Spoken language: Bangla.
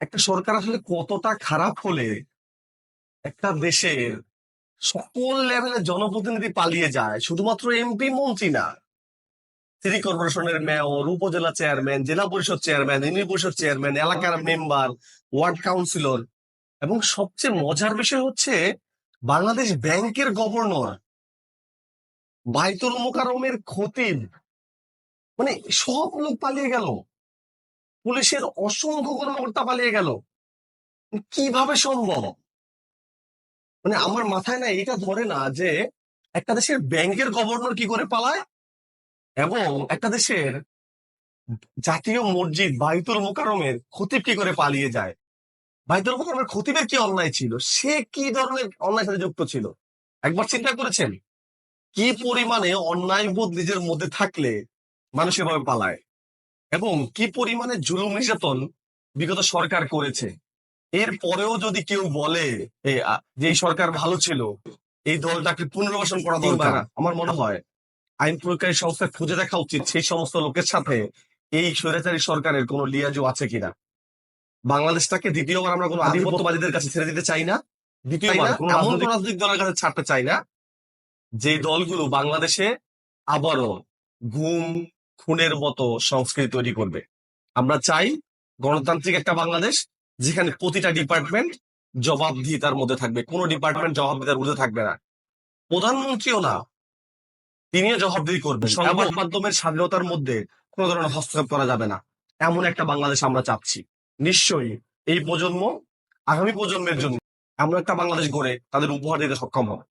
একটা সরকার আসলে কতটা খারাপ হলে একটা দেশের সকল লেভেলের জনপ্রতিনিধি পালিয়ে যায়, শুধুমাত্র এমপি মন্ত্রী না, সিটি কর্পোরেশনের মেয়র, উপজেলা চেয়ারম্যান, জেলা পরিষদ চেয়ারম্যান, ইউনিয়ন পরিষদ চেয়ারম্যান, এলাকার মেম্বার, ওয়ার্ড কাউন্সিলর এবং সবচেয়ে মজার বিষয় হচ্ছে বাংলাদেশ ব্যাংকের গভর্নর বাইতুল মোকারমের খতিব মানে সব লোক পালিয়ে গেল। পুলিশের অসংখ্য কর্মকর্তা পালিয়ে গেল। কীভাবে সম্ভব? মানে আমার মাথায় না এটা ধরে না যে একটা দেশের ব্যাংকের গভর্নর কি করে পালায়? এবং একটা দেশের জাতীয় মসজিদ বাইতুল মোকারমের খতিব কি করে পালিয়ে যায়? বাইতুল মোকারমের খতিবের কি অন্যায় ছিল? সে কি ধরনের অন্যায় সাথে যুক্ত ছিল? একবার চিন্তা করেছেন? কি পরিমাণে অন্যায় বোধ নিজের মধ্যে থাকলে মানুষ এভাবে পালায়? এবং কি পরিমাণে জুলুম নির্যাতন বিগত সরকার করেছে। এর পরেও যদি কেউ বলে যে এই সরকার ভালো ছিল এই দলটাকে পুনর্বাসন করা দরকার। আমার মনে হয় আইন প্রয়োগকারী সংস্থা খুঁজে দেখা উচিত সেই সমস্ত লোকের সাথে এই স্বৈরাচারী সরকারের কোন লিয়াজু আছে কিনা। বাংলাদেশটাকে দ্বিতীয়বার আমরা কোনো আধিপত্যবাদীদের কাছে ছেড়ে দিতে চাই না। দ্বিতীয়বার এমন রাজনৈতিক দলের কাছে ছাড়তে চাই না যে দলগুলো বাংলাদেশে আবারও গুম খুনের মতো সংস্কৃতি তৈরি করবে। আমরা চাই গণতান্ত্রিক একটা বাংলাদেশ যেখানে প্রতিটা ডিপার্টমেন্ট জবাবদিহিতার মধ্যে থাকবে। কোন ডিপার্টমেন্ট জবাবদিহিতার মধ্যে থাকবে না। প্রধানমন্ত্রীও না তিনিও জবাবদিহি করবেন। সংবাদ মাধ্যমের স্বাধীনতার মধ্যে কোন ধরনের হস্তক্ষেপ করা যাবে না। এমন একটা বাংলাদেশ আমরা চাচ্ছি। নিশ্চয়ই এই প্রজন্ম আগামী প্রজন্মের জন্য এমন একটা বাংলাদেশ গড়ে তাদের উপহার দিতে সক্ষম হবে।